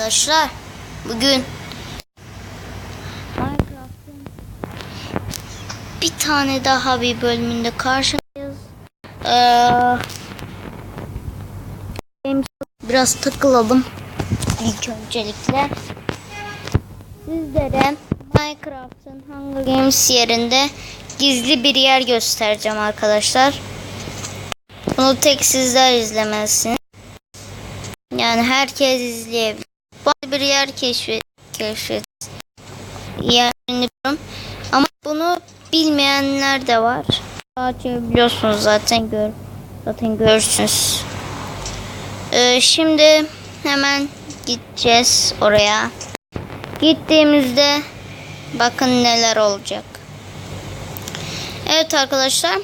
arkadaşlar. Bugün Minecraft'ın bir tane daha bir bölümünde karşınızdayız. Ee, biraz takılalım ilk öncelikle. Sizlere Minecraft'ın Hunger Games yerinde gizli bir yer göstereceğim arkadaşlar. Bunu tek sizler izlemelisiniz. Yani herkes izleyebilir. Bazı bir yer keşfet, keşfet yerini biliyorum. Ama bunu bilmeyenler de var. Sadece biliyorsunuz zaten gör, zaten görürsünüz. Ee, şimdi hemen gideceğiz oraya. Gittiğimizde bakın neler olacak. Evet arkadaşlar.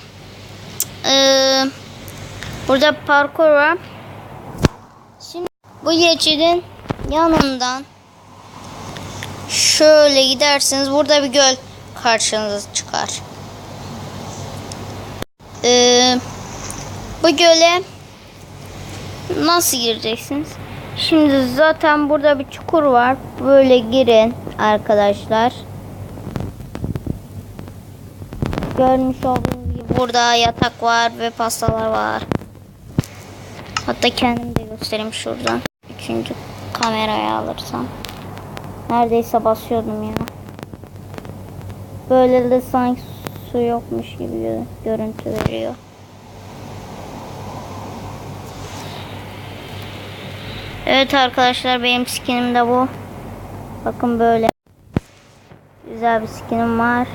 Ee, burada parkur var. Şimdi bu geçidin yanından şöyle giderseniz burada bir göl karşınıza çıkar. Ee, bu göle nasıl gireceksiniz? Şimdi zaten burada bir çukur var. Böyle girin arkadaşlar. Görmüş olduğunuz gibi burada yatak var ve pastalar var. Hatta kendim de göstereyim şuradan. Üçüncü kamerayı alırsam. Neredeyse basıyordum ya. Böyle de sanki su yokmuş gibi gö- görüntü veriyor. Evet arkadaşlar benim skinim de bu. Bakın böyle. Güzel bir skinim var.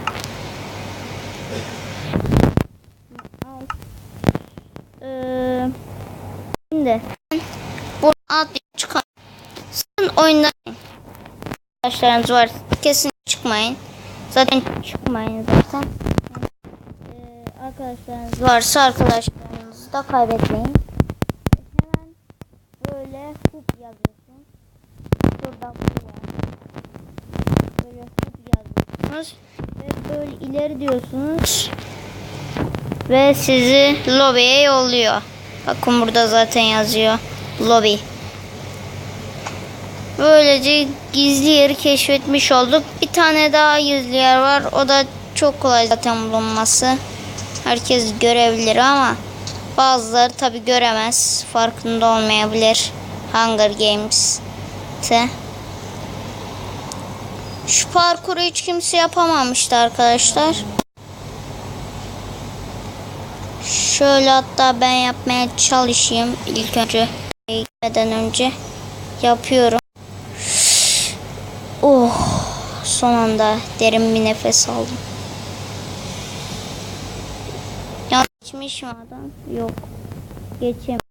Ee, şimdi bu alt çıkar. Oyundan arkadaşlarınız var. Kesin çıkmayın. Zaten çıkmayın zaten. Ee, arkadaşlarınız varsa arkadaşlarınızı da kaybetmeyin. Hemen böyle hoop yazıyorsunuz. Şurada. Böyle hoop yazıyorsunuz. Ve böyle ileri diyorsunuz. Ve sizi lobiye yolluyor. Bakın burada zaten yazıyor. Lobby. Böylece gizli yeri keşfetmiş olduk. Bir tane daha gizli yer var. O da çok kolay zaten bulunması. Herkes görebilir ama bazıları tabi göremez. Farkında olmayabilir. Hunger Games'te. Şu parkuru hiç kimse yapamamıştı arkadaşlar. Şöyle hatta ben yapmaya çalışayım ilk önce. Gitmeden önce yapıyorum. Oh, son anda derin bir nefes aldım. Ya geçmiş mi adam? Yok. Geçemedi.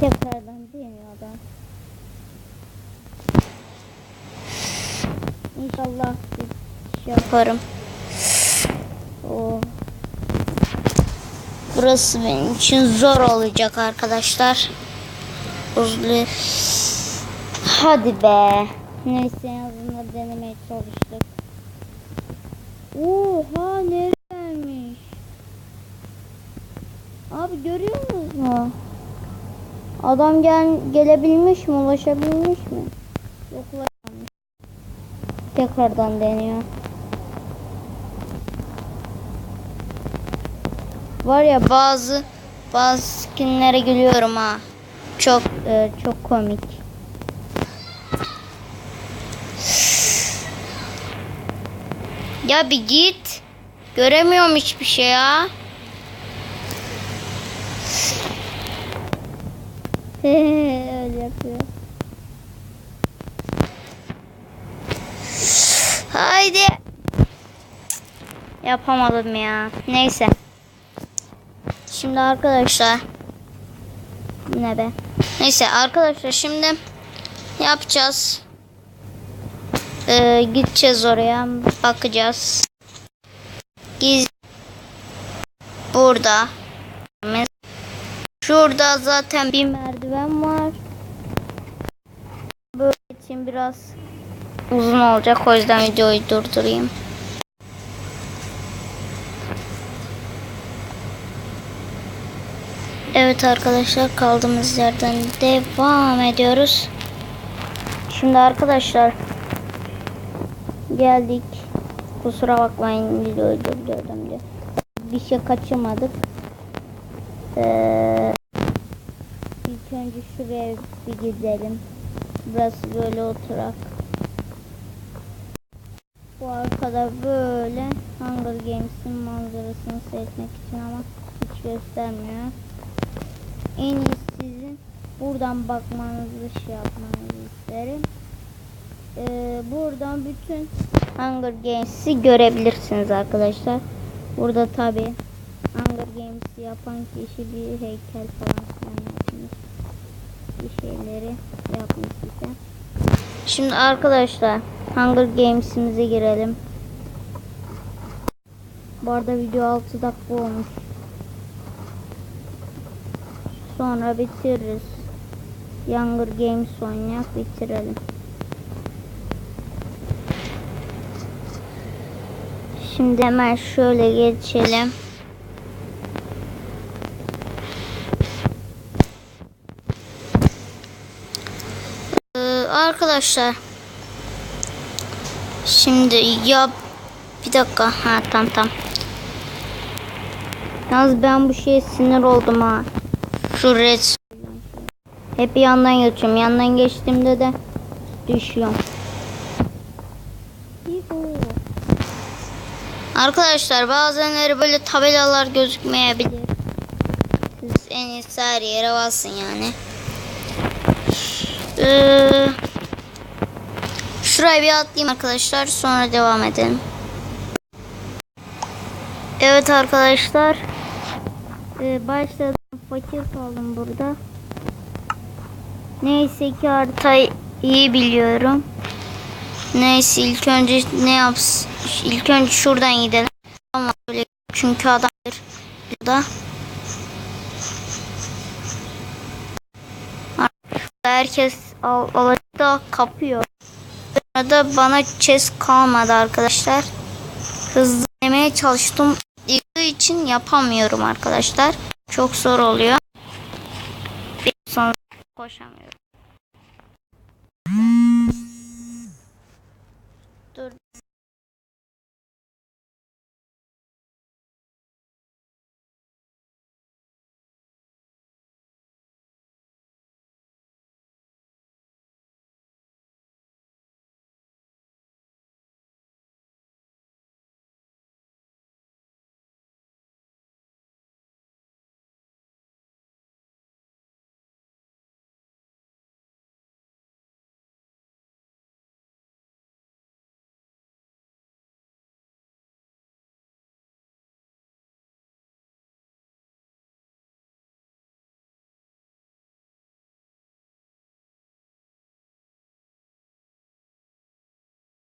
Tekrardan deniyor adam. İnşallah bir şey yaparım. Oh. Burası benim için zor olacak arkadaşlar. Uzlu. Hadi be. Neyse denemeye çalıştık. Oha neredeymiş? Abi görüyor musunuz? Adam gel gelebilmiş mi? Ulaşabilmiş mi? Yok ulaşamamış. Tekrardan deniyor. Var ya bazı bazı skinlere gülüyorum ha. Çok e, çok komik. Ya bir git. Göremiyorum hiçbir şey ya. Öyle yapıyor. Haydi. Yapamadım ya. Neyse. Şimdi arkadaşlar ne be? Neyse arkadaşlar şimdi yapacağız. Ee, gideceğiz oraya bakacağız. Giz burada. Şurada zaten bir merdiven var. Böyle için biraz uzun olacak o yüzden videoyu durdurayım. Evet arkadaşlar kaldığımız yerden devam ediyoruz. Şimdi arkadaşlar geldik. Kusura bakmayın videoyu durdurdum diye. Bir şey kaçırmadık. Ee, ilk önce şuraya bir gidelim. Burası böyle oturak. Bu arkada böyle Hunger Games'in manzarasını seyretmek için ama hiç göstermiyor. En iyisi sizin buradan bakmanızı şey yapmanızı isterim. Ee, buradan bütün Hunger Games'i görebilirsiniz arkadaşlar. Burada tabi Hunger Games'i yapan kişi bir heykel falan yapmış. Bir şeyleri yapmış bize. Şimdi arkadaşlar Hunger Games'imize girelim. Bu arada video 6 dakika olmuş. Sonra bitiririz. Hunger Games oynayak bitirelim. Şimdi hemen şöyle geçelim. Ee, arkadaşlar Şimdi ya bir dakika ha tam tam. Yalnız ben bu şeye sinir oldum ha. Şu red hep yandan geçiyorum. Yandan geçtiğimde de düşüyorum. Yuhu. Arkadaşlar bazenleri böyle tabelalar gözükmeyebilir. Siz en iyisi her yere basın yani. Ee, şuraya bir atlayayım arkadaşlar. Sonra devam edelim. Evet arkadaşlar. Ee, başladım. Fakir kaldım burada. Neyse ki haritayı iyi biliyorum. Neyse ilk önce ne yapsın? İlk önce şuradan gidelim. Ama böyle çünkü adam burada. Herkes al, da kapıyor. Burada bana chest kalmadı arkadaşlar. Hızlı yemeye çalıştım. Yıktığı için yapamıyorum arkadaşlar. Çok zor oluyor. Bir sonra koşamıyorum.